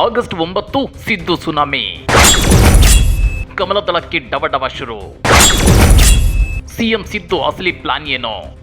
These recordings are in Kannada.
ಆಗಸ್ಟ್ ಒಂಬತ್ತು ಸಿದ್ದು ಸುನಾಮಿ. ಕಮಲದಳಕ್ಕೆ ಡವ ಡವ ಶುರು. ಸಿಎಂ ಸಿದ್ದು ಅಸಲಿ ಪ್ಲಾನ್ ಏನು?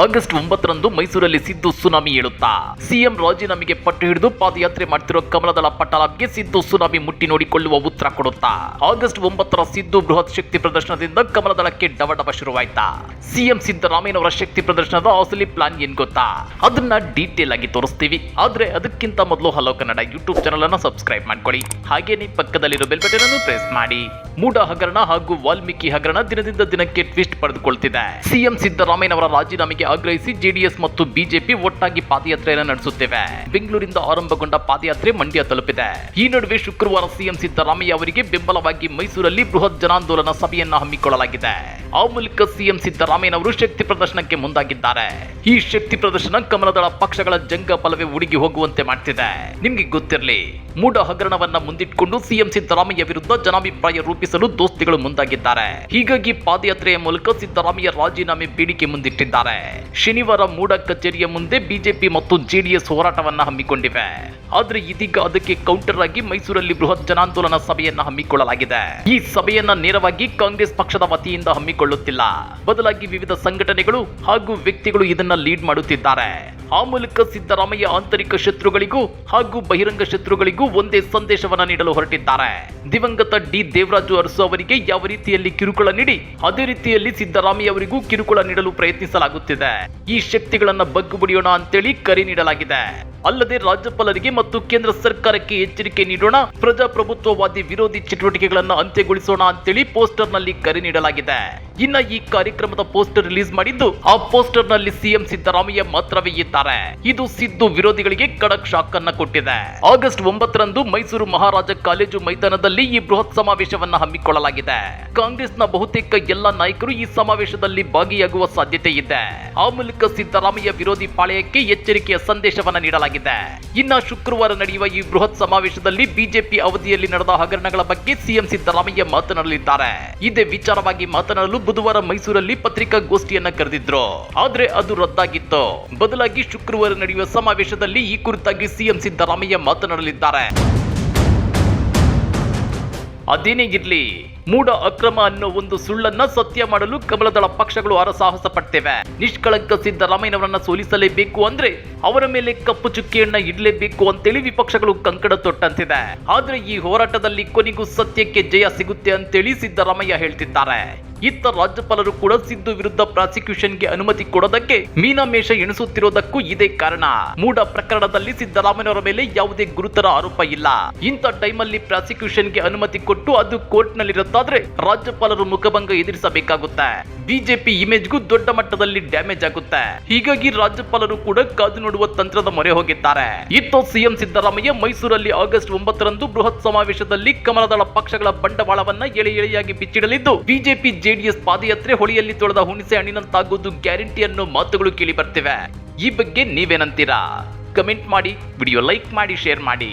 ಆಗಸ್ಟ್ ಒಂಬತ್ತರಂದು ಮೈಸೂರಲ್ಲಿ ಸಿದ್ದು ಸುನಾಮಿ ಏಳುತ್ತಾ? ಸಿಎಂ ರಾಜೀನಾಮೆಗೆ ಪಟ್ಟು ಹಿಡಿದು ಪಾದಯಾತ್ರೆ ಮಾಡ್ತಿರೋ ಕಮಲದಳ ಪಟಾಳಕ್ಕೆ ಸಿದ್ದು ಸುನಾಮಿ ಮುಟ್ಟಿ ನೋಡಿಕೊಳ್ಳುವ ಉತ್ತರ ಕೊಡುತ್ತಾ? ಆಗಸ್ಟ್ ಒಂಬತ್ತರ ಸಿದ್ದು ಬೃಹತ್ ಶಕ್ತಿ ಪ್ರದರ್ಶನದಿಂದ ಕಮಲದಳಕ್ಕೆ ಡವಡವ ಶುರುವಾಯ್ತಾ? ಸಿಎಂ ಸಿದ್ದರಾಮಯ್ಯನವರ ಶಕ್ತಿ ಪ್ರದರ್ಶನದ ಅಸಲಿ ಪ್ಲಾನ್ ಏನ್ ಗೊತ್ತಾ? ಅದನ್ನ ಡೀಟೇಲ್ ಆಗಿ ತೋರಿಸ್ತೀವಿ. ಆದ್ರೆ ಅದಕ್ಕಿಂತ ಮೊದಲು ಹಲೋ ಕನ್ನಡ ಯೂಟ್ಯೂಬ್ ಚಾನಲ್ ಅನ್ನ ಸಬ್ಸ್ಕ್ರೈಬ್ ಮಾಡ್ಕೊಳ್ಳಿ. ಹಾಗೇನೆ ಪಕ್ಕದಲ್ಲಿರೋ ಬೆಲ್ ಬಟನ್ ಅನ್ನು ಪ್ರೆಸ್ ಮಾಡಿ. ಮೂಡ ಹಗರಣ ಹಾಗೂ ವಾಲ್ಮೀಕಿ ಹಗರಣ ದಿನದಿಂದ ದಿನಕ್ಕೆ ಟ್ವಿಸ್ಟ್ ಪಡೆದುಕೊಳ್ತಿದೆ. ಸಿಎಂ ಸಿದ್ದರಾಮಯ್ಯನವರ ರಾಜೀನಾಮೆಗೆ ಆಗ್ರಹಿಸಿ ಜೆಡಿಎಸ್ ಮತ್ತು ಬಿಜೆಪಿ ಒಟ್ಟಾಗಿ ಪಾದಯಾತ್ರೆಯನ್ನು ನಡೆಸುತ್ತಿವೆ. ಬೆಂಗಳೂರಿಂದ ಆರಂಭಗೊಂಡ ಪಾದಯಾತ್ರೆ ಮಂಡ್ಯ ತಲುಪಿದೆ. ಈ ನಡುವೆ ಶುಕ್ರವಾರ ಸಿಎಂ ಸಿದ್ದರಾಮಯ್ಯ ಅವರಿಗೆ ಬೆಂಬಲವಾಗಿ ಮೈಸೂರಲ್ಲಿ ಬೃಹತ್ ಜನಾಂದೋಲನ ಸಭೆಯನ್ನ ಹಮ್ಮಿಕೊಳ್ಳಲಾಗಿದೆ. ಆ ಮೂಲಕ ಸಿಎಂ ಸಿದ್ದರಾಮಯ್ಯನವರು ಶಕ್ತಿ ಪ್ರದರ್ಶನಕ್ಕೆ ಮುಂದಾಗಿದ್ದಾರೆ. ಈ ಶಕ್ತಿ ಪ್ರದರ್ಶನ ಕಮಲದಳ ಪಕ್ಷಗಳ ಜಂಗ ಬಲವೇ ಉಡುಗಿ ಹೋಗುವಂತೆ ಮಾಡ್ತಿದೆ. ನಿಮ್ಗೆ ಗೊತ್ತಿರಲಿ ಮೂಡ ಹಗರಣವನ್ನ ಮುಂದಿಟ್ಕೊಂಡು ಸಿಎಂ ಸಿದ್ದರಾಮಯ್ಯ ವಿರುದ್ಧ ಜನಾಭಿಪ್ರಾಯ ರೂಪಿಸಲು ದೋಸ್ತಿಗಳು ಮುಂದಾಗಿದ್ದಾರೆ. ಹೀಗಾಗಿ ಪಾದಯಾತ್ರೆಯ ಮೂಲಕ ಸಿದ್ದರಾಮಯ್ಯ ರಾಜೀನಾಮೆ ಬೇಡಿಕೆ ಮುಂದಿಟ್ಟಿದ್ದಾರೆ. ಶನಿವಾರ ಮೂಡ ಕಚೇರಿಯ ಮುಂದೆ ಬಿಜೆಪಿ ಮತ್ತು ಜೆಡಿಎಸ್ ಹೋರಾಟವನ್ನ ಹಮ್ಮಿಕೊಂಡಿವೆ. ಆದ್ರೆ ಇದೀಗ ಅದಕ್ಕೆ ಕೌಂಟರ್ ಆಗಿ ಮೈಸೂರಲ್ಲಿ ಬೃಹತ್ ಜನಾಂದೋಲನ ಸಭೆಯನ್ನ ಹಮ್ಮಿಕೊಳ್ಳಲಾಗಿದೆ. ಈ ಸಭೆಯನ್ನ ನೇರವಾಗಿ ಕಾಂಗ್ರೆಸ್ ಪಕ್ಷದ ವತಿಯಿಂದ ಹಮ್ಮಿಕೊಳ್ಳುತ್ತಿಲ್ಲ. ಬದಲಾಗಿ ವಿವಿಧ ಸಂಘಟನೆಗಳು ಹಾಗೂ ವ್ಯಕ್ತಿಗಳು ಇದನ್ನ ಲೀಡ್ ಮಾಡುತ್ತಿದ್ದಾರೆ. ಆ ಮೂಲಕ ಸಿದ್ದರಾಮಯ್ಯ ಆಂತರಿಕ ಶತ್ರುಗಳಿಗೂ ಹಾಗೂ ಬಹಿರಂಗ ಶತ್ರುಗಳಿಗೂ ಒಂದೇ ಸಂದೇಶವನ್ನ ನೀಡಲು ಹೊರಟಿದ್ದಾರೆ. ದಿವಂಗತ ಡಿ ದೇವರಾಜು ಅರಸು ಅವರಿಗೆ ಯಾವ ರೀತಿಯಲ್ಲಿ ಕಿರುಕುಳ ನೀಡಿ, ಅದೇ ರೀತಿಯಲ್ಲಿ ಸಿದ್ದರಾಮಯ್ಯ ಅವರಿಗೂ ಕಿರುಕುಳ ನೀಡಲು ಪ್ರಯತ್ನಿಸಲಾಗುತ್ತಿದೆ. ಈ ಶಕ್ತಿಗಳನ್ನ ಬಗ್ಗು ಬಡಿಯೋಣ ಅಂತೇಳಿ ಕರೆ ನೀಡಲಾಗಿದೆ. ಅಲ್ಲದೆ ರಾಜ್ಯಪಾಲರಿಗೆ ಮತ್ತು ಕೇಂದ್ರ ಸರ್ಕಾರಕ್ಕೆ ಎಚ್ಚರಿಕೆ ನೀಡೋಣ, ಪ್ರಜಾಪ್ರಭುತ್ವವಾದಿ ವಿರೋಧಿ ಚಟುವಟಿಕೆಗಳನ್ನು ಅಂತ್ಯಗೊಳಿಸೋಣ ಅಂತೇಳಿ ಪೋಸ್ಟರ್ನಲ್ಲಿ ಕರೆ ನೀಡಲಾಗಿದೆ. ಇನ್ನ ಈ ಕಾರ್ಯಕ್ರಮದ ಪೋಸ್ಟರ್ ರಿಲೀಸ್ ಮಾಡಿದ್ದು ಆ ಪೋಸ್ಟರ್ನಲ್ಲಿ ಸಿಎಂ ಸಿದ್ದರಾಮಯ್ಯ ಮಾತ್ರವೇ ಇದ್ದಾರೆ. ಇದು ಸಿದ್ದು ವಿರೋಧಿಗಳಿಗೆ ಕಡಕ್ ಶಾಕ್ ಅನ್ನ ಕೊಟ್ಟಿದೆ. ಆಗಸ್ಟ್ ಒಂಬತ್ತರಂದು ಮೈಸೂರು ಮಹಾರಾಜ ಕಾಲೇಜು ಮೈದಾನದಲ್ಲಿ ಈ ಬೃಹತ್ ಸಮಾವೇಶವನ್ನ ಹಮ್ಮಿಕೊಳ್ಳಲಾಗಿದೆ. ಕಾಂಗ್ರೆಸ್ನ ಬಹುತೇಕ ಎಲ್ಲ ನಾಯಕರು ಈ ಸಮಾವೇಶದಲ್ಲಿ ಭಾಗಿಯಾಗುವ ಸಾಧ್ಯತೆ ಇದೆ. ಆ ಮೂಲಕ ಸಿದ್ದರಾಮಯ್ಯ ವಿರೋಧಿ ಪಾಳಯಕ್ಕೆ ಎಚ್ಚರಿಕೆಯ ಸಂದೇಶವನ್ನ ನೀಡಲಾಗಿದೆ. ಇನ್ನ ಶುಕ್ರವಾರ ನಡೆಯುವ ಈ ಬೃಹತ್ ಸಮಾವೇಶದಲ್ಲಿ ಬಿಜೆಪಿ ಅವಧಿಯಲ್ಲಿ ನಡೆದ ಹಗರಣಗಳ ಬಗ್ಗೆ ಸಿಎಂ ಸಿದ್ದರಾಮಯ್ಯ ಮಾತನಾಡಲಿದ್ದಾರೆ. ಇದೇ ವಿಚಾರವಾಗಿ ಮಾತನಾಡಲು ಬುಧವಾರ ಮೈಸೂರಲ್ಲಿ ಪತ್ರಿಕಾಗೋಷ್ಠಿಯನ್ನ ಕರೆದಿದ್ರು. ಆದ್ರೆ ಅದು ರದ್ದಾಗಿತ್ತು. ಬದಲಾಗಿ ಶುಕ್ರವಾರ ನಡೆಯುವ ಸಮಾವೇಶದಲ್ಲಿ ಈ ಕುರಿತಾಗಿ ಸಿಎಂ ಸಿದ್ದರಾಮಯ್ಯ ಮಾತನಾಡಲಿದ್ದಾರೆ. ಅದೇನೇ ಇರ್ಲಿ. ಮೂಢ ಅಕ್ರಮ ಅನ್ನೋ ಒಂದು ಸುಳ್ಳನ್ನ ಸತ್ಯ ಮಾಡಲು ಕಮಲದಳ ಪಕ್ಷಗಳು ಹರಸಾಹಸ ಪಡ್ತೇವೆ. ನಿಷ್ಕಳಂಕ ಸಿದ್ದರಾಮಯ್ಯನವರನ್ನ ಸೋಲಿಸಲೇಬೇಕು ಅಂದ್ರೆ ಅವರ ಮೇಲೆ ಕಪ್ಪು ಚುಕ್ಕಿಯನ್ನ ಇಡಲೇಬೇಕು ಅಂತೇಳಿ ವಿಪಕ್ಷಗಳು ಕಂಕಣ ತೊಟ್ಟಂತಿದೆ. ಆದ್ರೆ ಈ ಹೋರಾಟದಲ್ಲಿ ಕೊನೆಗೂ ಸತ್ಯಕ್ಕೆ ಜಯ ಸಿಗುತ್ತೆ ಅಂತೇಳಿ ಸಿದ್ದರಾಮಯ್ಯ ಹೇಳ್ತಿದ್ದಾರೆ. ಇತ್ತ ರಾಜ್ಯಪಾಲರು ಕೂಡ ಸಿದ್ದು ವಿರುದ್ಧ ಪ್ರಾಸಿಕ್ಯೂಷನ್ಗೆ ಅನುಮತಿ ಕೊಡೋದಕ್ಕೆ ಮೀನಾಮೇಷ ಎಣಿಸುತ್ತಿರೋದಕ್ಕೂ ಇದೇ ಕಾರಣ. ಮೂಡ ಪ್ರಕರಣದಲ್ಲಿ ಸಿದ್ದರಾಮಯ್ಯವರ ಮೇಲೆ ಯಾವುದೇ ಗುರುತರ ಆರೋಪ ಇಲ್ಲ. ಇಂಥ ಟೈಮಲ್ಲಿ ಪ್ರಾಸಿಕ್ಯೂಷನ್ಗೆ ಅನುಮತಿ ಕೊಟ್ಟು ಅದು ಕೋರ್ಟ್ ನಲ್ಲಿರುತ್ತಾದ್ರೆ ರಾಜ್ಯಪಾಲರು ಮುಖಭಂಗ ಎದುರಿಸಬೇಕಾಗುತ್ತೆ. ಬಿಜೆಪಿ ಇಮೇಜ್ಗೂ ದೊಡ್ಡ ಮಟ್ಟದಲ್ಲಿ ಡ್ಯಾಮೇಜ್ ಆಗುತ್ತೆ. ಹೀಗಾಗಿ ರಾಜ್ಯಪಾಲರು ಕೂಡ ಕಾದು ನೋಡುವ ತಂತ್ರದ ಮೊರೆ ಹೋಗಿದ್ದಾರೆ. ಇತ್ತು ಸಿಎಂ ಸಿದ್ದರಾಮಯ್ಯ ಮೈಸೂರಲ್ಲಿ ಆಗಸ್ಟ್ ಒಂಬತ್ತರಂದು ಬೃಹತ್ ಸಮಾವೇಶದಲ್ಲಿ ಕಮಲದಳ ಪಕ್ಷಗಳ ಬಂಡವಾಳವನ್ನ ಎಳೆ ಎಳೆಯಾಗಿ ಬಿಚ್ಚಿಡಲಿದ್ದು, ಬಿಜೆಪಿ ಜೆಡಿಎಸ್ ಪಾದಯಾತ್ರೆ ಹೊಳೆಯಲ್ಲಿ ತೊಳೆದ ಹುಣಸೆ ಹಣ್ಣಿನಂತಾಗುವುದು ಗ್ಯಾರಂಟಿ ಅನ್ನೋ ಮಾತುಗಳು ಕೇಳಿ ಬರ್ತಿವೆ ಈ ಬಗ್ಗೆ ನೀವೇನಂತೀರಾ? ಕಮೆಂಟ್ ಮಾಡಿ, ವಿಡಿಯೋ ಲೈಕ್ ಮಾಡಿ, ಶೇರ್ ಮಾಡಿ.